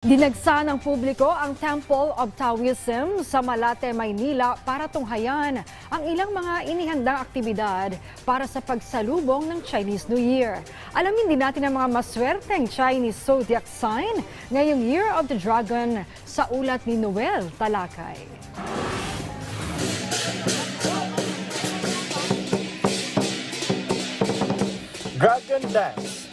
Dinagsa ng publiko ang Temple of Taoism sa Malate, Maynila para tunghayan ang ilang mga inihandang aktibidad para sa pagsalubong ng Chinese New Year. Alamin din natin ang mga maswerteng Chinese zodiac sign ngayong Year of the Dragon sa ulat ni Noel Talakay. Dragon Dance.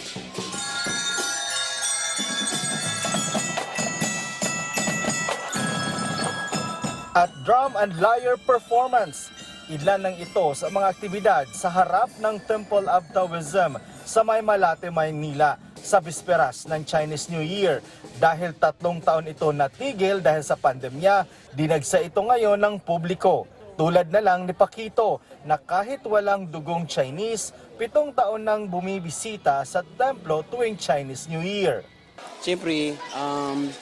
At Drum and Lyre Performance. Ilan lang ito sa mga aktibidad sa harap ng Temple of Taoism sa May Malate, Maynila sa bisperas ng Chinese New Year. Dahil tatlong taon ito natigil dahil sa pandemya, dinagsa ito ngayon ng publiko. Tulad na lang ni Pakito na kahit walang dugong Chinese, pitong taon nang bumibisita sa templo tuwing Chinese New Year. Siyempre, um,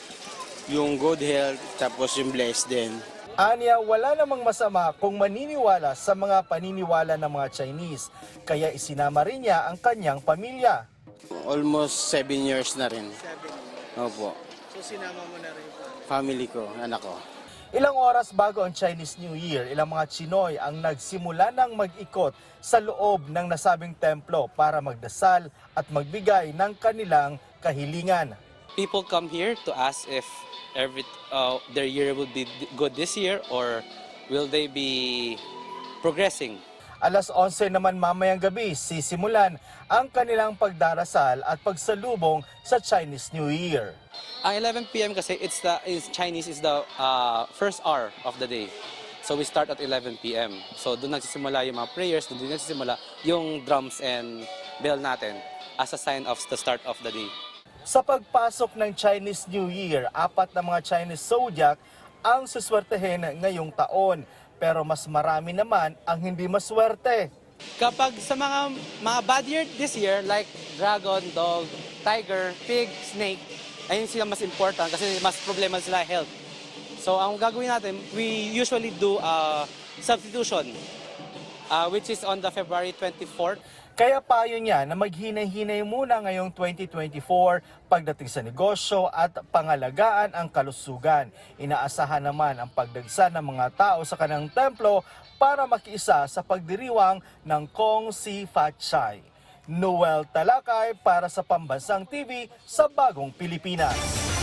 yung good health, tapos yung blessed din. Anya, wala namang masama kung maniniwala sa mga paniniwala ng mga Chinese, kaya isinama rin niya ang kanyang pamilya. Almost seven years na rin. Opo. So sinama mo na rin po. Family ko, anak ko. Ilang oras bago ang Chinese New Year, ilang mga Chinoy ang nagsimula ng mag-ikot sa loob ng nasabing templo para magdasal at magbigay ng kanilang kahilingan. People come here to ask if every uh, their year will be good this year or will they be progressing Alas 11 naman mamayang gabi, sisimulan ang kanilang pagdarasal at pagsalubong sa Chinese New Year. ang 11 p.m. kasi it's the is Chinese is the uh, first hour of the day so we start at 11 p.m. so doon nagsisimula yung mga prayers doon din nagsisimula yung drums and bell natin as a sign of the start of the day Sa pagpasok ng Chinese New Year, apat na mga Chinese zodiac ang suswertehin ngayong taon. Pero mas marami naman ang hindi maswerte. Kapag sa mga mga bad year this year, like dragon, dog, tiger, pig, snake, ayun sila mas important kasi mas problema sila health. So ang gagawin natin, we usually do uh, substitution, uh, which is on the February 24th. Kaya payo niya na maghinay-hinay muna ngayong 2024 pagdating sa negosyo at pangalagaan ang kalusugan. Inaasahan naman ang pagdagsa ng mga tao sa kanang templo para makiisa sa pagdiriwang ng Kong Si Fat Chai. Noel Talakay para sa Pambansang TV sa Bagong Pilipinas.